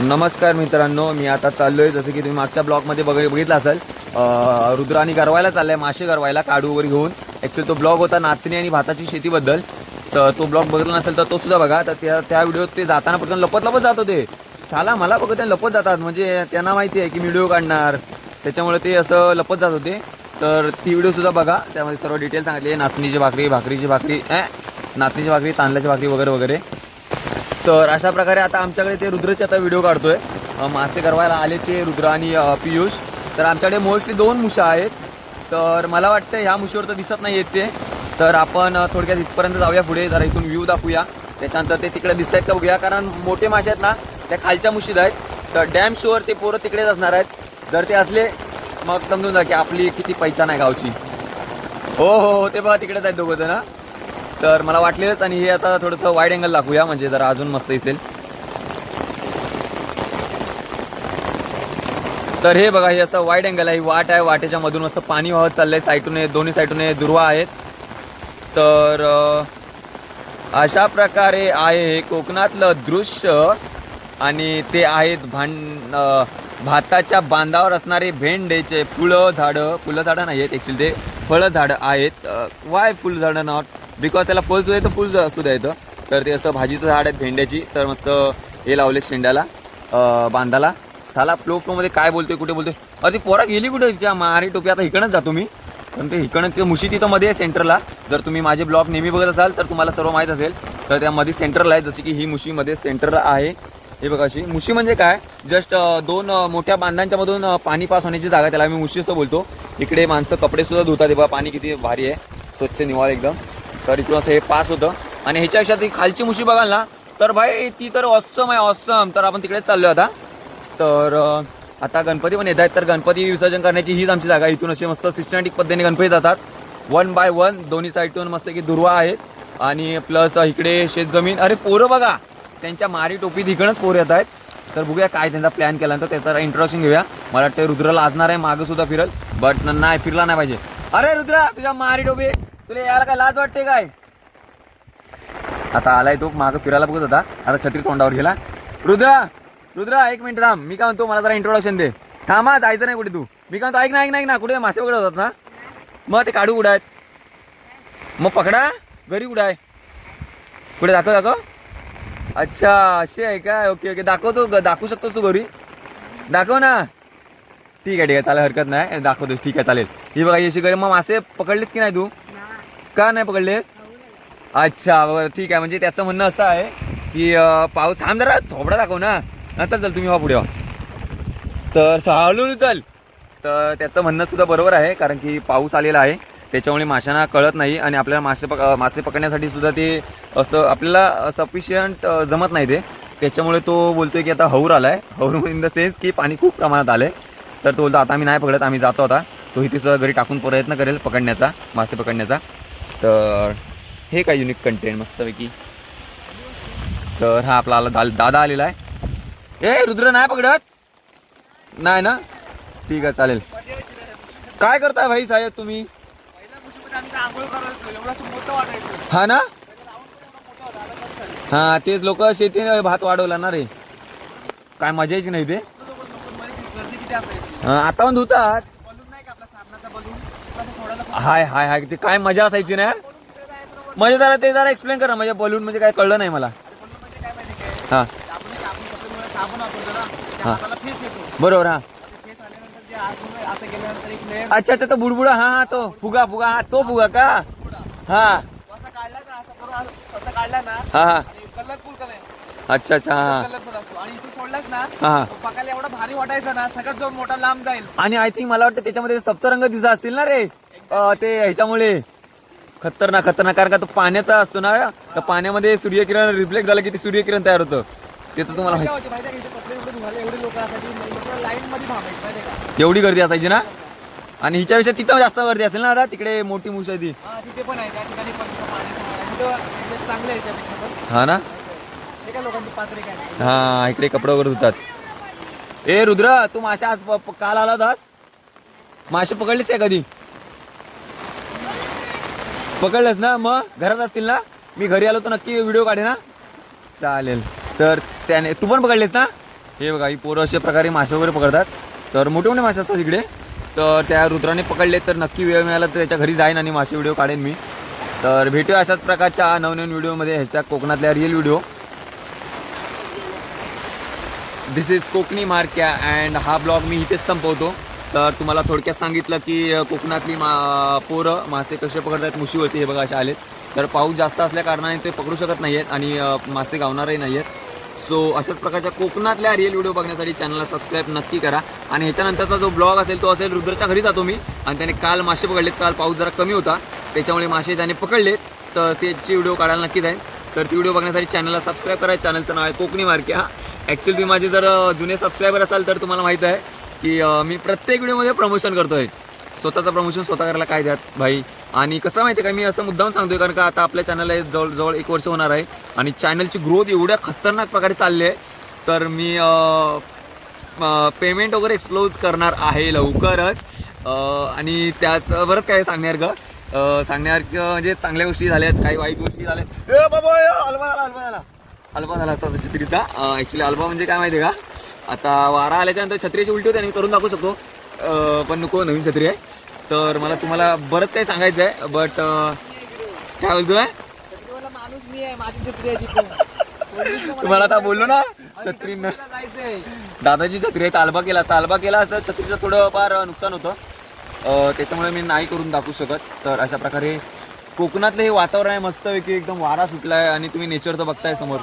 नमस्कार मित्रांनो मी आता चाललोय. जसं की तुम्ही मागच्या ब्लॉगमध्ये बघ बघितलं असेल अं, रुद्रानी गरवायला चाललाय मासे गरवायला काडू वगैरे घेऊन. ॲक्च्युली तो ब्लॉग होता नाचणी आणि भाताची शेतीबद्दल. तर तो ब्लॉग बघितला नसेल तर तो सुद्धा बघा. तर त्या त्या व्हिडिओत ते जाताना पटकन लपत लपत जात होते. साला मला बघत ते लपत जातात. म्हणजे त्यांना माहिती आहे की मी व्हिडिओ काढणार. त्याच्यामुळे ते असं लपत जात होते. तर ती व्हिडिओसुद्धा बघा. त्यामध्ये सर्व डिटेल सांगितले. नाचणीची भाकरी भाकरीची भाकरी ॲ नाचणीची भाकरी तांदळाची भाकरी वगैरे वगैरे. तर अशा प्रकारे आता आमच्याकडे ते रुद्रचे आता व्हिडिओ काढतोय. आहे मासे करवायला आले ते रुद्र आणि पियुष. तर आमच्याकडे मोस्टली दोन मुशा आहेत. तर मला वाटतं ह्या मुशीवर तर दिसत नाही येत ते. तर आपण थोडक्यात इथपर्यंत जाऊया पुढे. जरा इथून व्ह्यू दाखवूया. त्याच्यानंतर ते तिकडे दिसत आहेत का बघूया. कारण मोठे मासे आहेत ना त्या खालच्या मुशीत आहेत. तर डॅम शोवर ते पोरं तिकडेच असणार आहेत. जर ते असले मग समजून जा की आपली किती पैचान आहे गावची. हो हो हो ते बघा तिकडेच आहेत दोघं जण. तर मला वाटलेलंच आणि हे आता थोडंसं वाईड अँगल दाखवूया म्हणजे जरा अजून मस्त दिसेल. तर हे बघा हे असं वाईड अँगल आहे. वाट आहे वाटेच्या मधून मस्त पाणी वाहत चाललंय. साईटून आहे, दोन्ही साईटून आहे, दुर्वा आहेत. तर अशा प्रकारे आहे हे कोकणातलं दृश्य आणि ते आहेत भांड भाताच्या बांधावर असणारे भेंडेचे फुलं झाडं. फुलं झाडं नाही आहेत ॲक्च्युली ते फळं झाडं आहेत वाय फुलझाडं नॉट बिकॉज त्याला फळ सुद्धा येतं फुल सुद्धा येतं तर ते असं भाजीचं झाड आहे भेंड्याची. तर मस्त हे लावले शेंड्याला बांधाला. साला फ्लो फ्लोमध्ये काय बोलतोय कुठे बोलतोय? अरे ती पोरा गेली कुठे? तिच्या मारी टोपी. आता इकडंच जातो मी पण ते इकडं मुशी तिथं मध्ये आहे सेंटरला जर तुम्ही माझे ब्लॉग नेहमी बघत असाल तर तुम्हाला सर्व माहीत असेल. तर त्यामध्ये सेंटरला आहे जसे की ही मुशीमध्ये सेंटरला आहे. हे बघा अशी. मुशी म्हणजे काय? जस्ट दोन मोठ्या बांधांच्या मधून पाणी पास होण्याची जागा आहे, त्याला मी मुशी असं बोलतो. इकडे माणसं कपडे सुद्धा धुतात. हे बघा पाणी किती भारी आहे. स्वच्छ निवाळ एकदम. तर इथून असं हे पास होतं. आणि ह्याच्यापेक्षा ती खालची मुशी बघाल ना तर भाई ती तर ऑसम आहे ऑसम तर आपण तिकडेच चाललो आता. तर आता गणपती पण येत आहेत. तर गणपती विसर्जन करण्याची हीच आमची जागा इथून अशी मस्त सिस्टमॅटिक पद्धतीने गणपती जातात. वन बाय वन दोन्ही साईडतून मस्त की दुर्वा आहेत. आणि प्लस इकडे शेतजमीन. अरे पोरं बघा! त्यांच्या मारी टोपीत इकडंच पोरं येत आहेत. तर बघूया काय त्यांचा प्लॅन केल्यानंतर त्याचा इंट्रोडक्शन घेऊया. मला वाटतं रुद्रला लाजणार आहे मागं सुद्धा फिरल. बट नाही फिरला नाही पाहिजे. अरे रुद्रा तुझ्या मारी टोपी! तुला यायला काय लाज वाटते काय? आता आलाय तो मागं फिरायला बघत होता. आता छत्री तोंडावर गेला. रुद्रा रुद्रा एक मिनिट थांब. मी काय म्हणतो मला जरा इंट्रोडक्शन दे. थांबा जायचं नाही कुठे तू. मी काय म्हणतो ऐक ना ऐक नाही ऐक ना. कुठे मासे वगैरे होतात ना? मग ते काढू कुठं मग पकडा. घरी उडाय कुठे दाखव दाखव. अच्छा असे आहे काय ओके ओके. दाखवतो दाखवू शकतोस तू घरी. दाखव ना. ठीक आहे ठीक आहे. चालेल हरकत नाही. दाखवतोस. ठीक आहे चालेल. ही बघा अशी घरी मग मासे पकडलेस की नाही तू? का नाही पकडलेस? अच्छा बरं ठीक आहे. म्हणजे त्याचं म्हणणं असं आहे की पाऊस थांब जरा थोबडा दाखव ना. हा, चल चल तुम्ही व्हा पुढे वा. तर हळूहळू चल. तर त्याचं म्हणणं सुद्धा बरोबर आहे कारण की पाऊस आलेला आहे. त्याच्यामुळे माशांना कळत नाही आणि आपल्याला मासे पक मासे पकडण्यासाठी सुद्धा ते असं आपल्याला सफिशियंट जमत नाही ते. त्याच्यामुळे तो बोलतोय की आता हौर आलाय. हौर इन द सेन्स की पाणी खूप प्रमाणात आलंय. तर तो बोलतो आता आम्ही नाही पकडत आम्ही जातो आता. तो इथे सुद्धा घरी टाकून प्रयत्न करेल पकडण्याचा मासे पकडण्याचा. तर हे काय युनिक कंटेंट मस्तपैकी. तर हा आपला आला दाल दादा आलेला आहे. ए रुद्र नाही पकडत? नाही ना? ठीक आहे चालेल. काय करताय भाई साहेब तुम्ही? हा ना? हा तेच लोक शेतीने भात वाढवला ना रे. काय मजा यायची नाही ते? आता पण धुतात. हाय हाय हाय. ते काय मजा असायची ना म्हणजे जरा ते जरा एक्सप्लेन करा म्हणजे बलून म्हणजे काय कळलं नाही मला. हा. हा. बरोबर हा. अच्छा अच्छा तो बुडबुडा. हा हा तो. फुगा फुगा. हा तो फुगा का? हा. हा हा. अच्छा अच्छा हा सोडलास ना हा. तो पकायला एवढा भारी वाटायचा ना सगळ्यात जो मोठा लांब जाईल. आणि आय थिंक मला वाटतं त्याच्यामध्ये सप्तरंग दिसा असतील ना रे? अं, ते ह्याच्यामुळे. खतरनाक खतरनाक. कारण का तो पाण्याचा असतो ना तर पाण्यामध्ये सूर्यकिरण रिफ्लेक्ट झालं की ते सूर्यकिरण तयार होतं. ते तर तुम्हाला काय माहिती. होते माहिती का? इथे कपडे एवढे धुवायला एवढे लोक असायची लाईन मध्ये थांबायचे माहिती का? एवढी गर्दी असायची ना? आणि हिच्यापेक्षा तिथं जास्त गर्दी असेल ना आता तिकडे मोठी मुश आहे ती हा तिथे पण आहे त्या ठिकाणी पण तसं पाणी आहे. तिथं म्हणजे चांगलं आहे त्यापेक्षा पण. हा ना? हा इकडे कपडे वगैरे धुतात. ए रुद्र तू मासे आज प- काल आला होतास मासे पकडलेस का कधी? पकडलेस ना मग? घरात असतील ना? मी घरी आलो तर नक्की व्हिडिओ काढे ना चालेल. तर त्याने तू पण पकडलेस ना? हे बघा ही पोरं अशा प्रकारे मासे वगैरे पकडतात. तर मोठे मोठे मासे असतात इकडे. तर त्या रुद्राने पकडले तर नक्की वेळ मिळाला तर त्याच्या घरी जाईन आणि मासे व्हिडिओ काढेन मी. तर भेटूया अशाच प्रकारच्या नवनवीन व्हिडिओमध्ये हॅशटॅग कोकणातल्या real video this is Kokani मारक्या and हा ब्लॉग मी इथेच संपवतो. तर तुम्हाला थोडक्यात सांगितलं की कोकणातली मा पोरं मासे कसे पकडतात मुशीवरती हे बघा असे आलेत. तर पाऊस जास्त असल्या कारणाने ते पकडू शकत नाही आहेत आणि मासे गावणारही नाही आहेत सो अशाच प्रकारच्या कोकणातल्या रिअल व्हिडिओ बघण्यासाठी चॅनलला सबस्क्राईब नक्की करा. आणि ह्याच्यानंतरचा जो ब्लॉग असेल तो असेल रुद्रच्या घरी जातो मी. आणि त्याने काल मासे पकडलेत काल पाऊस जरा कमी होता. त्याच्यामुळे मासे त्याने पकडलेत. तर त्याची व्हिडिओ काढायला नक्की जाईल तर ती व्हिडिओ बघण्यासाठी चॅनलला सबस्क्राईब करा. चॅनलचं नाव आहे कोकणी मार्के. हा ॲक्च्युली तुम्ही माझे जर जुने सबस्क्रायबर असाल तर तुम्हाला माहीत आहे की मी प्रत्येक व्हिडिओमध्ये प्रमोशन करतो आहे स्वतःचं प्रमोशन स्वतः करायला काय द्यात भाई? आणि कसं माहिती आहे का मी असं मुद्दाम सांगतोय कारण का आता आपल्या चॅनलला जवळ जवळ एक वर्ष होणार आहे. आणि चॅनलची ग्रोथ एवढ्या खतरनाक प्रकारे चालली आहे. तर मी पेमेंट वगैरे एक्सप्लोज करणार आहे लवकरच. आणि त्याच बरंच काय सांगणार का सांगण्यासारखं म्हणजे चांगल्या गोष्टी झाल्यात काही वाईट गोष्टी झाल्यात. ए बाबा अल्बा झाला अल्बा झाला. अल्बा झाला असता छत्रीचा. ॲक्च्युली अल्बा म्हणजे काय माहिती आहे का? आता वारा आल्याच्यानंतर छत्रीची उलटी होते आणि मी करून दाखवू शकतो. पण नको नवीन छत्री आहे. तर मला तुम्हाला बरंच काही सांगायचं आहे बट काय बोलतोय? छत्रीवाला माणूस मी आहे माझी छत्री आहे तर तुम्हाला आता बोललो ना जायचं. छत्री न छत्रीला जायचंय. दादाची छत्री आहे तालबा केला असता तालबा केला असता छत्रीचं थोडं फार नुकसान होतं. त्याच्यामुळे मी नाही करून दाखवू शकत. तर अशा प्रकारे कोकणातलं हे वातावरण आहे मस्तपैकी एकदम वारा सुटला आहे आणि तुम्ही नेचर तर बघताय समोर.